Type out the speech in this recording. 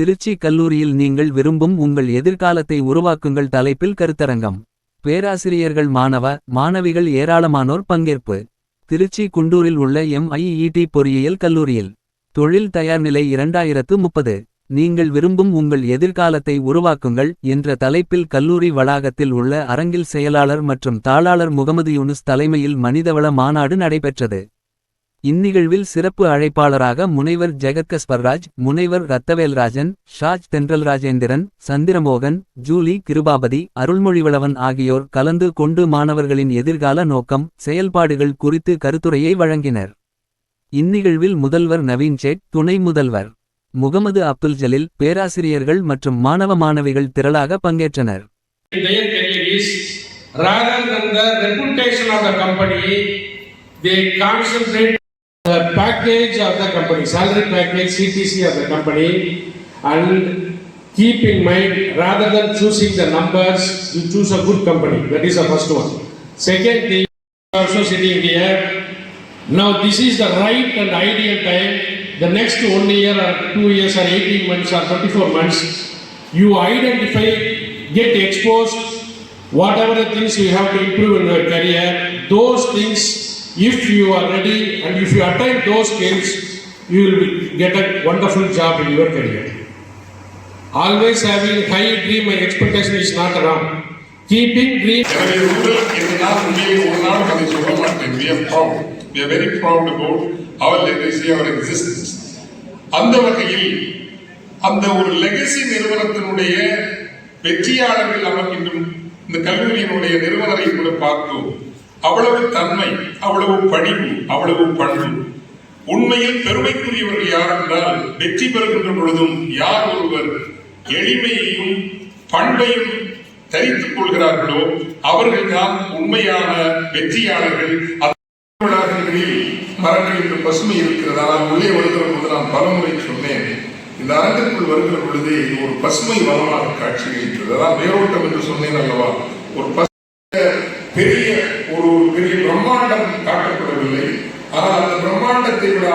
திருச்சி கல்லூரியில் நீங்கள் விரும்பும் உங்கள் எதிர்காலத்தை உருவாக்குங்கள் தலைப்பில் கருத்தரங்கம். பேராசிரியர்கள் மாணவ மாணவிகள் ஏராளமானோர் பங்கேற்பு. திருச்சி குண்டூரில் உள்ள எம்ஐஇடி பொறியியல் கல்லூரியில். தொழில் தயார்நிலை இரண்டாயிரத்து முப்பது. நீங்கள் விரும்பும் உங்கள் எதிர்காலத்தை உருவாக்குங்கள் என்ற தலைப்பில் கல்லூரி வளாகத்தில் உள்ள அரங்கில் செயலாளர் மற்றும் தாளாளர் முகமது யூனுஸ் தலைமையில் மனிதவள மாநாடு நடைபெற்றது. இந்நிகழ்வில் சிறப்பு அழைப்பாளராக முனைவர் ஜெகத்கஸ்வர்ராஜ் முனைவர் ரத்தவேல்ராஜன் ஷாஜ் தென்றல் ராஜேந்திரன் சந்திரமோகன் ஜூலி கிருபாபதி அருள்மொழிவளவன் ஆகியோர் கலந்து கொண்டு மாணவர்களின் எதிர்கால நோக்கம் செயல்பாடுகள் குறித்து கருத்துரையை வழங்கினர். இந்நிகழ்வில் முதல்வர் நவீன் சேட் துணை முதல்வர் முகமது அப்துல் ஜலீல் பேராசிரியர்கள் மற்றும் மாணவ மாணவிகள் திரளாக பங்கேற்றனர். rather than the reputation of the company, they concentrate the package of the company, salary package, CTC of the company, and keep in mind rather than choosing the numbers, you choose a good company. That is the first one. Second thing, also sitting here. Now this is the right and ideal time. The next one year or two years or 18 months or 24 months, you identify, get exposed, whatever the things you have to improve in your career, those things, if you are ready and if you attain those skills, you will get a wonderful job in your career. Always having high dream and expectation is not wrong. Keeping dream எனவே rural என்று நான் உண்மையை ஒரு நாளும் அதை சொல்ல மாட்டேன் we are proud we are very proud about our legacy our existence அந்த வகையில் அந்த ஒரு லெகசி நிறுவனத்தினுடைய வெற்றியாளர்கள் நமக்கு இன்றும் இந்த கல்லூரியினுடைய நிறுவனரை கூட பார்த்தோம் அவ்வளவு தன்மை அவ்வளவு பணிவு அவ்வளவு பண்பு. உண்மையில் பெருமைக்குரியவர்கள் யார் என்றால் வெற்றி பெறுகின்ற பொழுதும் யார் ஒருவர் எளிமையையும் பண்பையும் தரித்துக் கொள்கிறார்களோ அவர்கள்தான் உண்மையான வெற்றியாளர்கள். அந்த மரங்கள் என்று பசுமை இருக்கிறதா? ஆனால் உள்ளே வருகிற பொழுது நான் பலமுறை சொன்னேன். இந்த அரங்கத்துக்குள் வருகிற பொழுது இது ஒரு பசுமை வளமாக காட்சியளிக்கிறது. அதான் மேலோட்டம் என்று சொன்னேன் அல்லவா? ஒரு பசு ஒரு பெரிய பிரம்மாண்டம் காட்டப்படவில்லை. ஆனால் அந்த பிரம்மாண்டத்தை விட